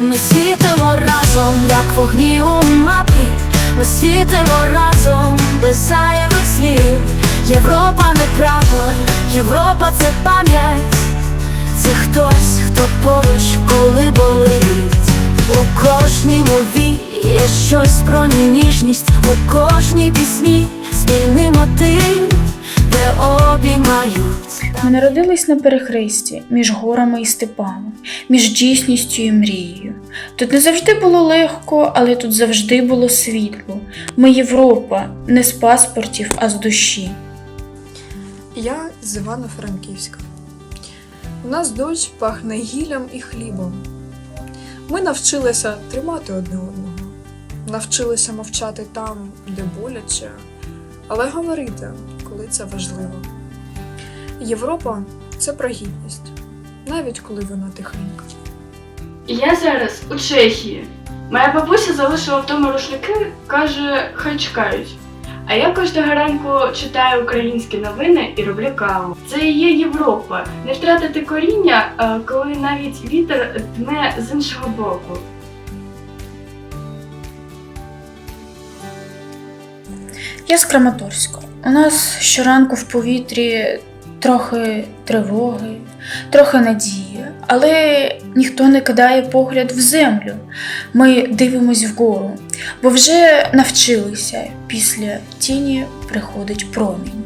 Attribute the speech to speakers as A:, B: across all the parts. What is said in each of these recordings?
A: Ми світимо разом, як вогні у мапі. Ми світимо разом, без зайвих слів. Європа не прапор, Європа це пам'ять. Це хтось, хто поруч, коли болить. У кожній мові є щось про ніжність, у кожній пісні спільний мотив, де обіймають.
B: Ми народились на перехресті між горами і степами, між дійсністю і мрією. Тут не завжди було легко, але тут завжди було світло. Ми Європа, не з паспортів, а з душі.
C: Я з Івано-Франківська. У нас дощ пахне гіллям і хлібом. Ми навчилися тримати одне одного, навчилися мовчати там, де боляче, але говорити, коли це важливо. Європа це про гідність, навіть коли вона тихенька.
D: Я зараз у Чехії. Моя бабуся залишила вдома рушники, каже, хай чекають. А я кожного ранку читаю українські новини і роблю каву. Це і є Європа. Не втратити коріння, коли навіть вітер дме з іншого боку.
B: Я з Краматорська. У нас щоранку в повітрі трохи тривоги, трохи надії, але ніхто не кидає погляд в землю. Ми дивимось вгору, бо вже навчилися після тіні приходить промінь.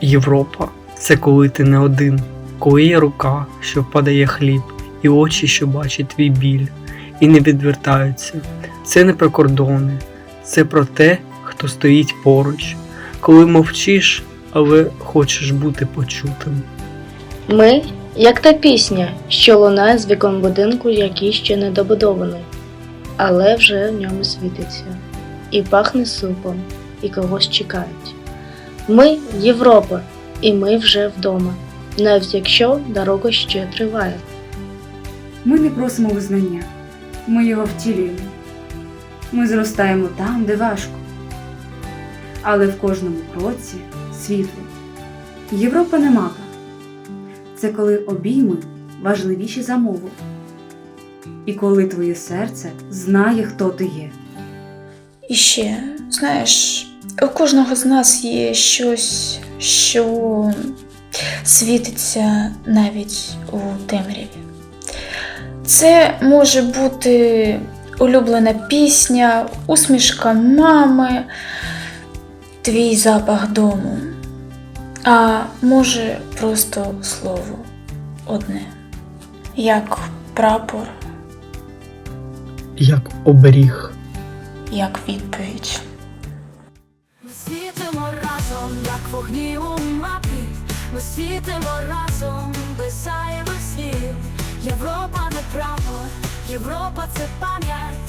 E: Європа це коли ти не один, коли є рука, що подає хліб, і очі, що бачать твій біль, і не відвертаються. Це не про кордони, це про те, хто стоїть поруч, коли мовчиш, але хочеш бути почутим.
F: Ми, як та пісня, що лунає з вікон будинку, який ще не добудований, але вже в ньому світиться, і пахне супом, і когось чекають. Ми Європа, і ми вже вдома, навіть якщо дорога ще триває.
G: Ми не просимо визнання, ми його втілюємо. Ми зростаємо там, де важко. Але в кожному кроці світло. Європа не мапа. Це коли обійми важливіші за мову. І коли твоє серце знає, хто ти є.
B: І ще, знаєш, у кожного з нас є щось, що світиться навіть у темряві. Це може бути улюблена пісня, усмішка мами, твій запах дому, а може просто слово одне, як прапор,
E: Як оберіг.
B: як відповідь.
A: Ми світимо разом, як вогні у мапі. Ми світимо разом, без зайвих слів. Європа не прапор, Європа це пам'ять.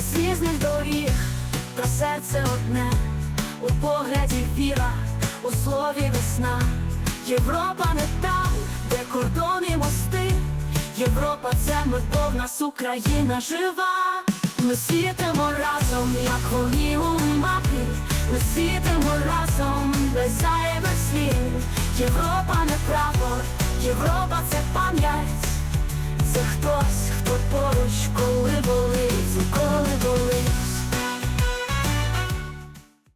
A: Болить. З різних доріг, та серце одне. У погляді віра, у слові весна. Європа не там, де кордони мости. Європа це ми, в нас Україна жива. Ми світимо разом, як вогні у мапі. Ми світимо разом, без зайвих слів. Європа не прапор, Європа це пам'ять.